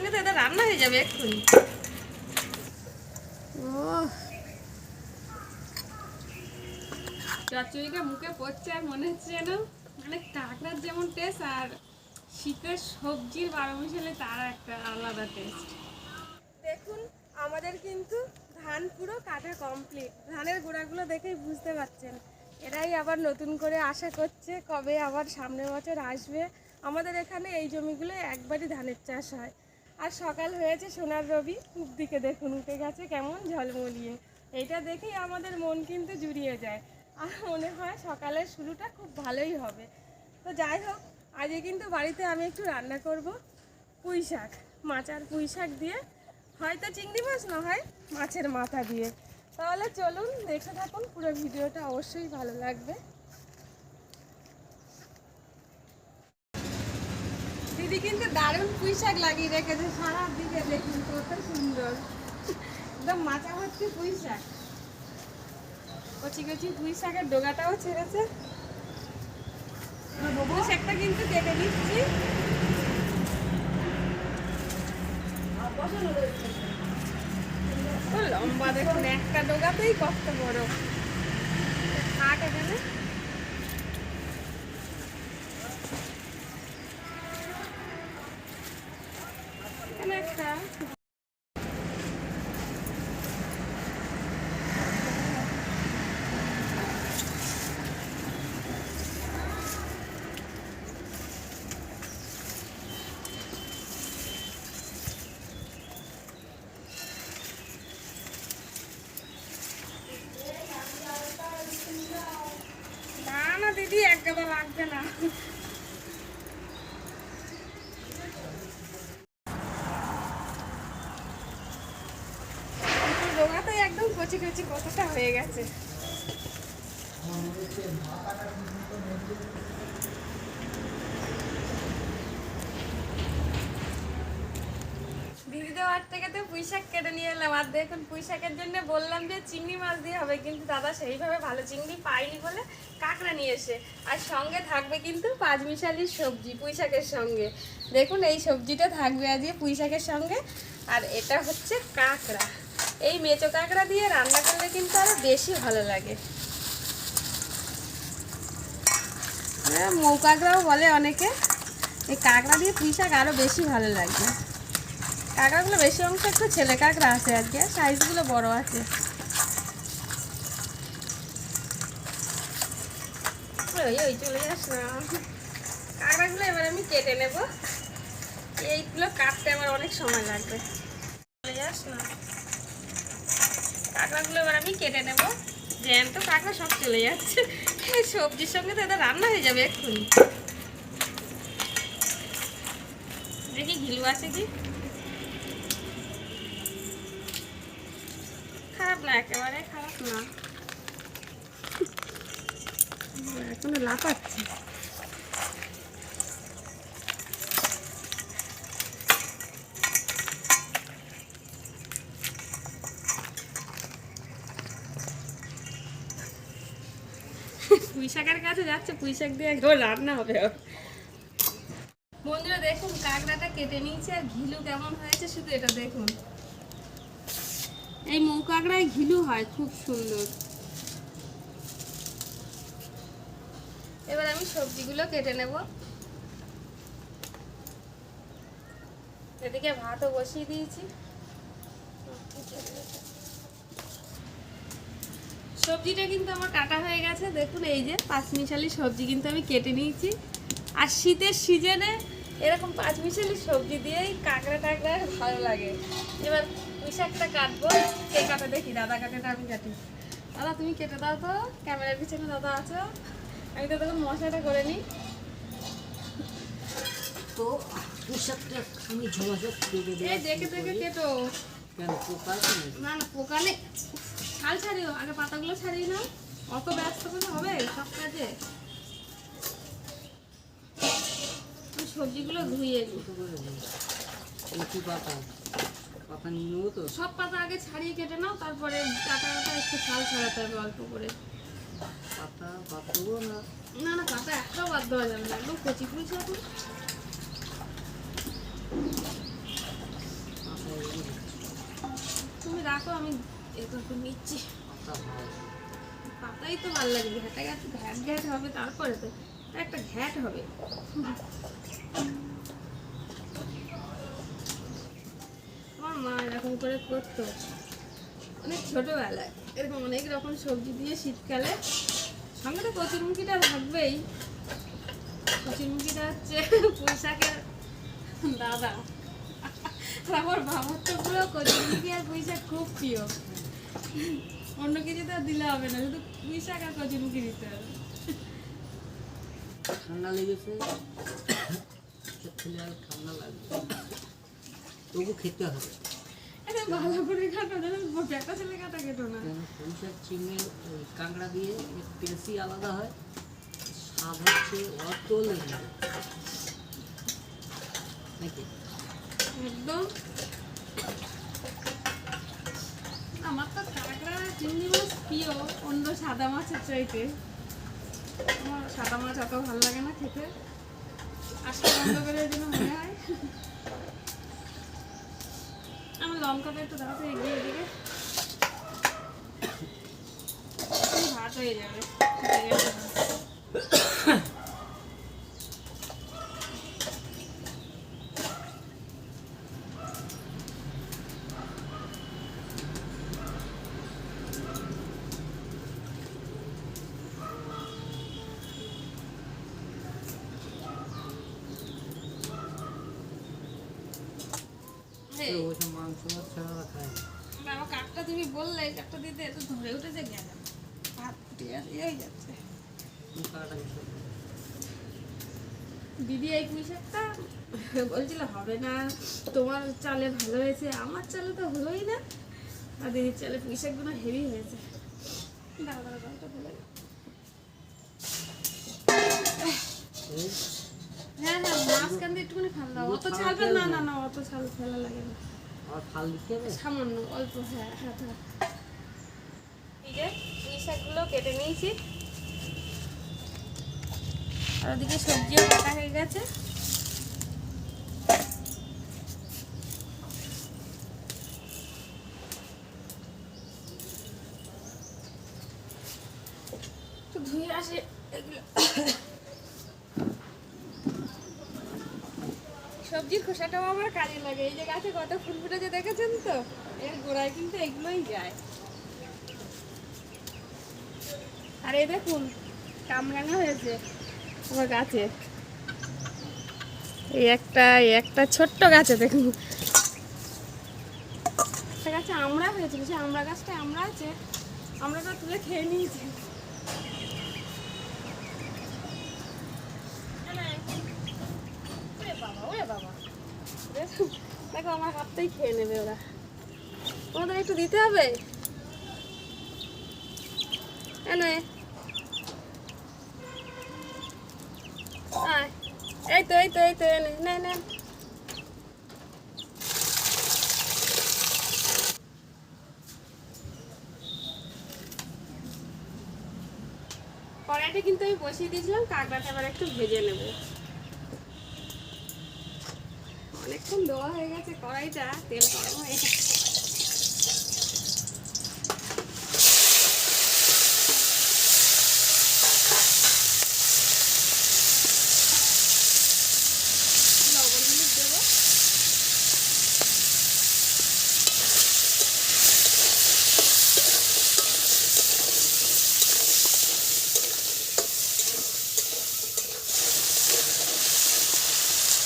সঙ্গে তো এটা রান্না হয়ে যাবে এক্ষুনি। ও চচ্চড়িটা মুখে পড়ছে আর মনে হচ্ছে যেন মানে কাঁকড়ার যেমন টেস্ট আর শীতের সবজির বারো মিশালে তার একটা আলাদা টেস্ট দেখুন আমাদের কিন্তু ধান পুরো কাটা কমপ্লিট ধানের গোড়াগুলো দেখেই বুঝতে পারছেন। এরাই আবার নতুন করে আশা করছে কবে আবার সামনের বছর আসবে। আমাদের এখানে এই জমিগুলো একবারই ধানের চাষ হয়। আর সকাল হয়েছে সোনার রবি। পূব দিকে দেখুন, উঠে গেছে, কেমন ঝলমলিয়ে এইটা দেখেই আমাদের মন কিন্তু জুড়িয়ে যায়। আর মনে হয় সকালের শুরুটা খুব ভালোই হবে। তো যাই হোক, আজকে কিন্তু বাড়িতে আমি একটু রান্না করব পুঁই শাক, মাছ আর পুঁই শাক দিয়ে। হয়তো চিংড়ি মাছ, না হয় মাছের মাথা দিয়ে। তাহলে চলুন, দেখে থাকুন, পুরো ভিডিওটা অবশ্যই ভালো লাগবে। দিদি কিন্তু দারুণ পুঁই শাক লাগিয়ে রেখেছে সারা দিকে দেখুন কত সুন্দর। একদম মাচা ভর্তি পুঁই শাক কচি কচি পুঁই শাকের ডোগাটাও ছেড়েছে। পুঁই শাকটা কিন্তু কেটে দিচ্ছি লম্বা দেখুন, একটা ডোগাতেই কত বড়। থাক এখানে একটা না না দিদি এক গাদা লাগবে না। ডোঙাতে একদম কচি কচি কতটা হয়ে গেছে দিদি দেওয়ার থেকে তো পুঁই শাক কেটে নিয়ে এলাম। আর দেখুন পুঁই শাকের জন্য বললাম যে চিংড়ি মাছ দিয়ে হবে কিন্তু দাদা সেইভাবে ভালো চিংড়ি পাইনি বলে কাঁকড়া নিয়ে এসে। আর সঙ্গে থাকবে কিন্তু পাঁচমিশালির সবজি পুঁই শাকের সঙ্গে। দেখুন এই সবজিটা থাকবে আজকে পুঁই শাকের সঙ্গে। আর এটা হচ্ছে কাঁকড়া। এই মেচো কাঁকড়া দিয়ে রান্না করলে কিন্তু আরও বেশি ভালো লাগে। হ্যাঁ, মৌ কাঁকড়াও বলে অনেকে। এই কাঁকড়া দিয়ে পুঁই শাক আরও বেশি ভালো লাগবে কাঁকড়াগুলো বেশি অংশ একটু ছেলে কাঁকড়া আছে আর আজকে সাইজগুলো বড় আছে। ওই ওই, চলে যাস না এবার আমি কেটে নেব। এইগুলো কাটতে আমার অনেক সময় লাগবে। চলে যাস না এবার আমি কেটে সব চলে যাচ্ছে। সবজির সঙ্গে তো এটা রান্না হয়ে যাবে এক্ষুনি। দেখি, ঘিলু আছে কি? খারাপ না, একেবারে খারাপ না। এখনও লাফাচ্ছে। পুঁই শাকের কাছে যাচ্ছে পুঁই শাক দিয়ে একদম রান্না হবে। বন্ধুরা, দেখুন, কাঁকড়াটা কেটে নিয়েছে আর ঘিলু কেমন হয়েছে শুধু এটা দেখুন। এই মৌ কাঁকড়ায় ঘিলু হয়, খুব সুন্দর। এবার আমি সবজিগুলো কেটে নেব। এদিকে ভাতও বসিয়ে দিয়েছি। সবজিটা কিন্তু আমার কাটা হয়ে গেছে। দেখুন, এই যে পাঁচমিশালি সবজি কিন্তু আমি কেটে নিয়েছি। আর শীতের সিজনে এরকম পাঁচমিশালি সবজি দিয়েই কাঁকড়া টাকড়া ভালো লাগে। এবার পুঁই শাকটা কাটবো কে কাটা দেখি দাদা কাটে আমি কাটি। দাদা তুমি কেটে দাও তো ক্যামেরার পিছনে দাদা আছো। আমি তো তখন মশলাটা করে নিই। তো আমি করে এই দেখে দেখে কেটো। না না পোকা নেই। ছাল ছাড়িও আগে পাতাগুলো ছাড়িয়ে নাও। অত ব্যস্ত করে হবে সব কাজে? সবজিগুলো ধুয়ে? এই পাতা। পাতা নিয়ে নেব তো। সব পাতা আগে ছাড়িয়ে কেটে নাও তারপরে কাঁটাটা একটু ছাল ছাড়াতে হবে অল্প করে। পাতা বাদ দেবো না? না না পাতা একটাও বাদ দেওয়া যাবে না। একদম কচি ফুলছে এখন তুমি রাখো আমি একটু নিচ্ছি। পাতাই তো ভালো লাগবে ঘ্যাটা ঘ্যাট ঘ্যাট ঘ্যাট হবে তারপরে তো একটা ঘ্যাট হবে। মা এরকম করে করতো। অনেক ছোটোবেলায়। এরকম অনেক রকম সবজি দিয়ে শীতকালে। সঙ্গে তো কচুরমুখিটা থাকবেই। কচুরমুখিটা হচ্ছে পুঁই শাকের দাদা। আমার বাবার তো পুরো কচুরমুখি আর পুঁই খুব প্রিয়। অন্য কিছু তো দিলে হবে না, শুধু পুঁই শাক আর কচুরমুখি দিতে হবে। ঠান্ডা লেগেছে। ঠান্ডা লাগবে তবু খেতে হবে। ভালো করে কাটো যেন বেটা ছেলে কাটা কেটো না। সরিষার চিংড়ি কাঁকড়া দিয়ে টেস্টই আলাদা হয় স্বাদ হচ্ছে অতল নাকি? একদম। আমার তো কাঁকড়া চিংড়ি মাছ প্রিয় অন্য সাদা মাছের চাইতে। আমার সাদা মাছ অত ভালো লাগে না খেতে। আজকে বন্ধ করে জন্য মনে হয়। লঙ্কাটা একটু দাঁড়াতে এগিয়ে দিকে ভাত হয়ে যাবে হয়ে গেছে ভাত। তো ওইসব মাংস মাছ ছাড়া খায় না বাবা কাকটা তুমি বললে কাকটা দিতে এত ধরে উঠেছে গেল দিদি এই পুঁই বলছিল, হবে না, তোমার চালে ভালো হয়েছে, আমার চালে তো হলোই না। আর দিদির চালে পুঁই হেভি হয়েছে। হ্যাঁ হ্যাঁ মাঝখান দিয়ে একটুখানি ফাল দাও। অত ছাল না না না, অত ছাল ফেলা লাগে না। ফাল দিতে হবে? সামান্য, অল্প হ্যাঁ হ্যাঁ হ্যাঁ। কেটে নিয়েছি। আর ওদিকে হয়ে গেছে। ধুয়ে আসে, এগুলো। সবজির খোসাটাও আমার কাজে লাগে। এই যে গাছে কত ফুল ফুটেছে দেখেছেন তো? এর গোড়ায় কিন্তু এগুলোই যায়। আর এই দেখুন, কামরাঙা হয়েছে আমার গাছে। এই একটা একটা ছোট্ট গাছে দেখুন। একটা গাছে আমরা হয়েছিল সে আমরা গাছটা আমরা আছে। আমরাটা তুলে খেয়ে নিয়েছি ওরে দেখো, আমার হাতটাই খেয়ে নেবে ওরা। তোমাদের একটু দিতে হবে? এনে। এই তো এই তো এই তো কড়াইটা কিন্তু আমি বসিয়ে দিয়েছিলাম, কাঁকড়াটা এবার একটু ভেজে নেব। অনেকক্ষণ লোয়া হয়ে গেছে কড়াইটা তেল গরম হয়ে গেছে লবণ হলুদ দেবো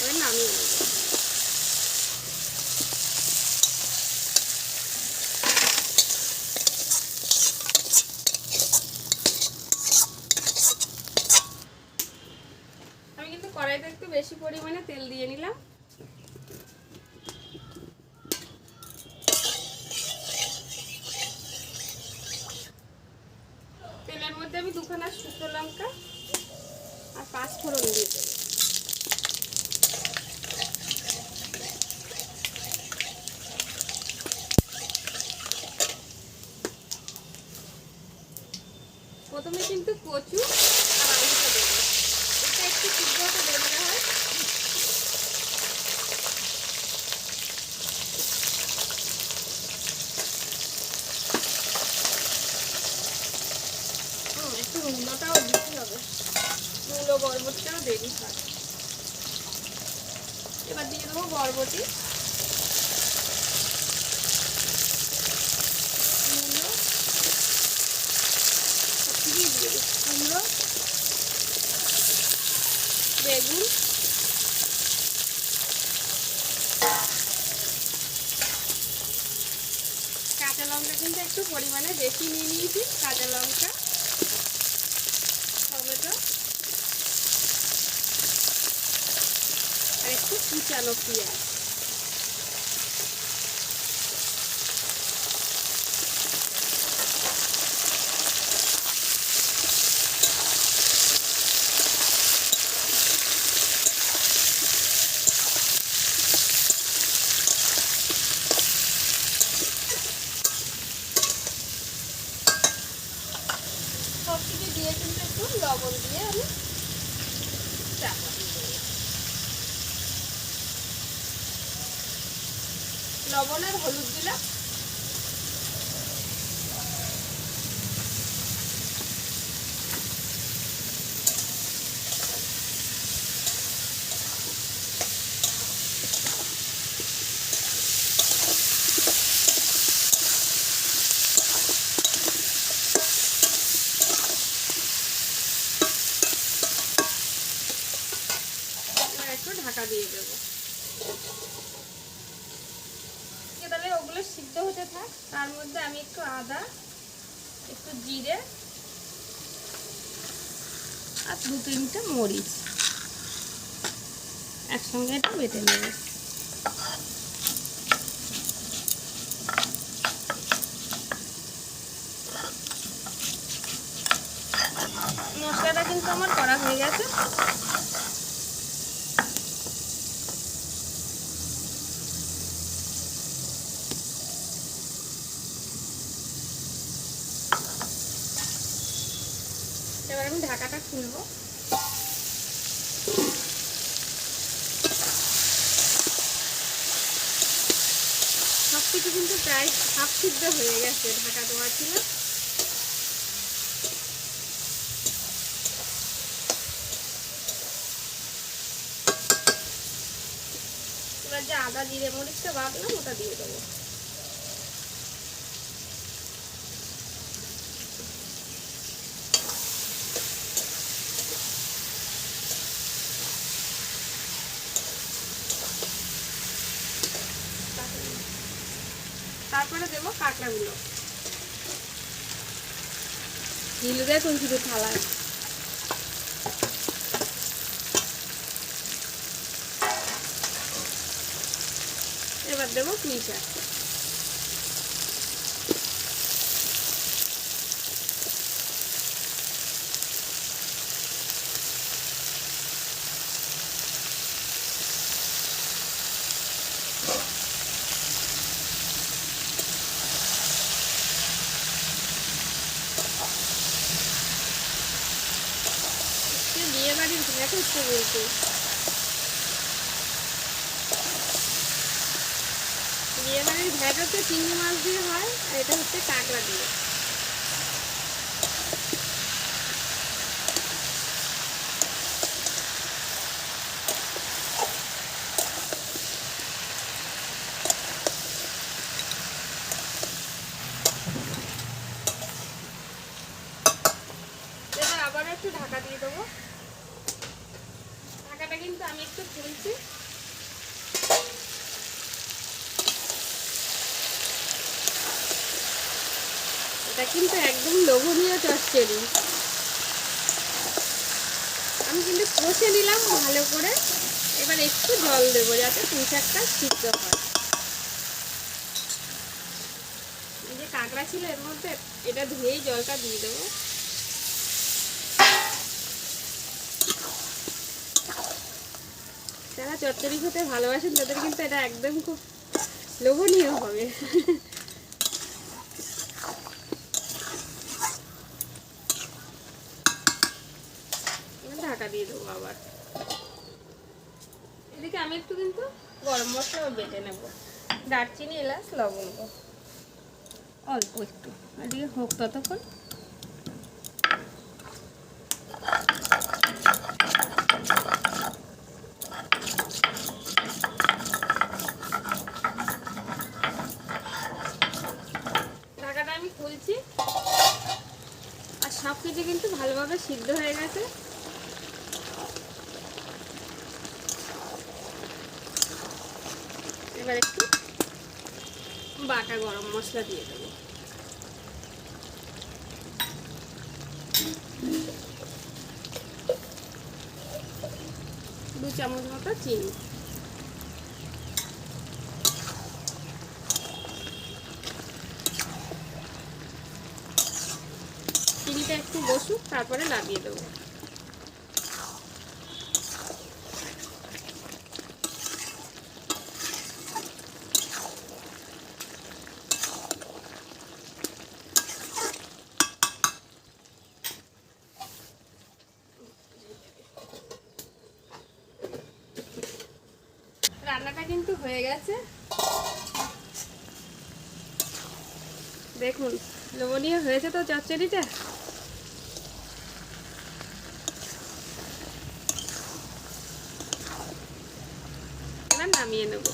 এবার নামিয়ে নেব আমি কিন্তু কড়াইতে একটু বেশি পরিমাণে তেল দিয়ে নিলাম তেলের মধ্যে আমি দুখানা শুকনো লঙ্কা আর পাঁচ ফোড়ন দিয়ে দেবো প্রথমে কিন্তু কচু আর আলুটা দেবো এটা একটু সিদ্ধ হতে দেরি হয় বরবটিটাও দেরি হয় এবার দিয়ে দেবো বরবটি। মূলো কুমড়ো, বেগুন। কাঁচা লঙ্কা কিন্তু একটু পরিমাণে বেশি নিয়ে নিয়েছি, কাঁচা লঙ্কা। los días. এবার যে আদা জিরে মরিচটা বাটলাম, ওটা দিয়ে দেবো। তারপরে দেবো কাঁকড়াগুলো। ঢিলে দেখুন শুধু থালায় এবার দেবো পুঁই শাক সে বিয়ে বাড়ির ঘাট হচ্ছে বলতে বিয়ে বাড়ির ঘাট হচ্ছে চিংড়ি মাছ দিয়ে হয় আর এটা হচ্ছে কাঁকড়া দিয়ে এবার আবার একটু ঢাকা দিয়ে দেবো ঢাকাটা কিন্তু আমি একটু খুলছি এটা কিন্তু একদম লোভনীয় চচ্চড়ি আমি কিন্তু কষে নিলাম ভালো করে। এবার একটু জল দেবো যাতে পুঁশাকটা সিদ্ধ হয়। যে কাঁকড়া ছিল এর মধ্যে, এটা ধুয়েই জলটা দিয়ে দেবো। যারা চচ্চড়ি খেতে ভালোবাসেন, তাদের কিন্তু এটা একদম খুব লোভনীয় হবে। আবার এদিকে আমি একটু কিন্তু গরম মশলা বেটে নেব। দারচিনি, এলাচ, লবঙ্গ। অল্প একটু। এদিকে হোক ততক্ষণ। ঢাকাটা আমি খুলছি। আর সব কিছু কিন্তু ভালোভাবে সিদ্ধ হয়ে গেছে। বাটা গরম মশলা দিয়ে দেবো। দু চামচ মতো চিনি। চিনিটা একটু বসুক, তারপরে লাগিয়ে দেবো রান্নাটা কিন্তু হয়ে গেছে দেখুন লবণীয় হয়েছে তো চচ্চড়িটা এবার নামিয়ে নেব।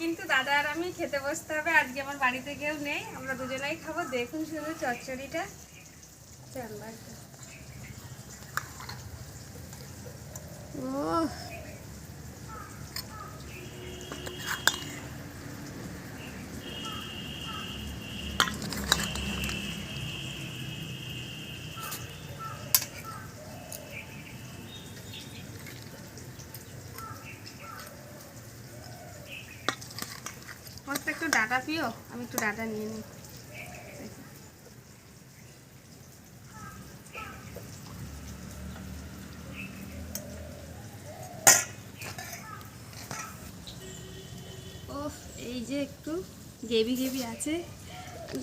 কিন্তু দাদা আর আমি খেতে বসতে হবে, আজকে আমার বাড়িতে কেউ নেই, আমরা দুজনেই খাব। দেখুন শুধু চচ্চড়িটা। চল প্রিয় আমি একটু ডাটা নিয়ে নিই। এই যে একটু গেবি গেবি আছে।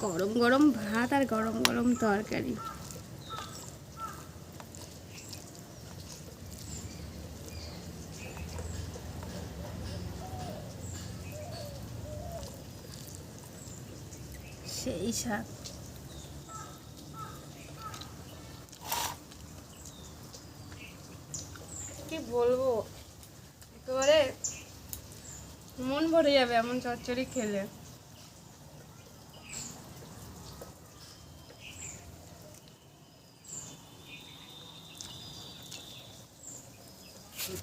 গরম গরম ভাত আর গরম গরম তরকারি। সেই স্বাদ কি বলব? একেবারে মন ভরে যাবে এমন চচ্চড়ি খেলে।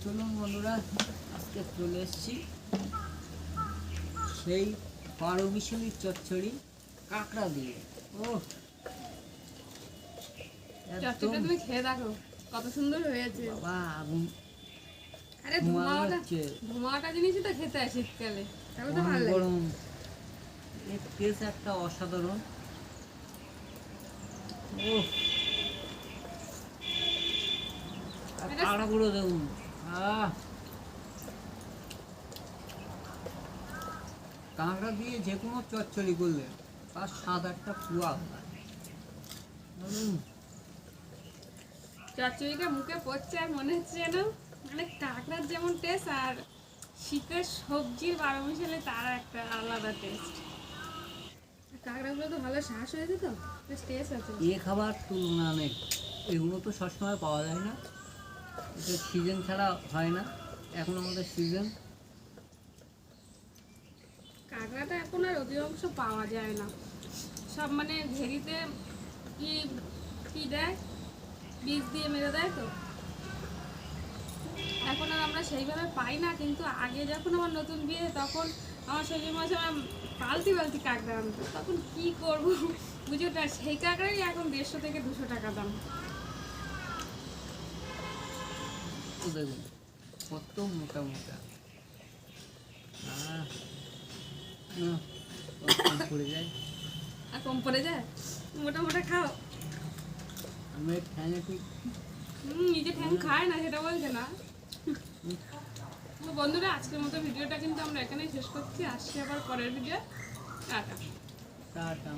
চলুন বন্ধুরা আজকে চলে এসেছি সেই বারো মিশালি চচ্চড়ি। কাঁকড়া দিয়ে। ও চচ্চড়িটা তুমি খেয়ে দেখো কত সুন্দর হয়েছে। বাবা আরে ধোঁয়াটা ধোঁয়াটা জিনিসই তো খেতে হয় শীতকালে। তাহলে তো গরম ভালো লাগে এর টেস্ট একটা অসাধারণ। ও কাঁকড়াগুলো দেখুন। আহ। কাঁকড়া দিয়ে যে কোনো চচ্চড়ি করলে তার স্বাদ একটা পুয়া চচ্চড়িটা মুখে পড়ছে আর মনে হচ্ছে যেন মানে কাঁকড়ার যেমন টেস্ট আর শীতের সবজির বারো মিশালে তার একটা আলাদা টেস্ট কাঁকড়াগুলো তো ভালো শ্বাস হয়েছে তো টেস্ট আছে। এ খাবার তুলনা নেই। এগুলো তো সবসময় পাওয়া যায় না। এটা সিজন ছাড়া হয় না। এখন আমাদের সিজন কাঁকড়াটা এখন আর অধিকাংশ পাওয়া যায় না। সব মানে ঘেরিতে কি কি দেয়? বীজ দিয়ে মেরে দেয় তো? এখন আর আমরা সেইভাবে পাই না, কিন্তু আগে যখন আমার নতুন বিয়ে, তখন আমার শ্বশুর মাসে আমার পালতি পালতি কাঁকড়া আনতো। তখন কি করব? বুঝে না, সেই কাঁকড়াই এখন দেড়শো থেকে দুশো টাকা দাম। দেখুন, কত মোটা মোটা। পড়ে যায়। আর কম পড়ে যায়? মোটা মোটা খাও হুম নিজে ঠ্যাং খায় না সেটা বলছে না। তো বন্ধুরা আজকের মতো ভিডিওটা কিন্তু আমরা এখানেই শেষ করছি। আসছি আবার পরের ভিডিও টাটা। টাটা।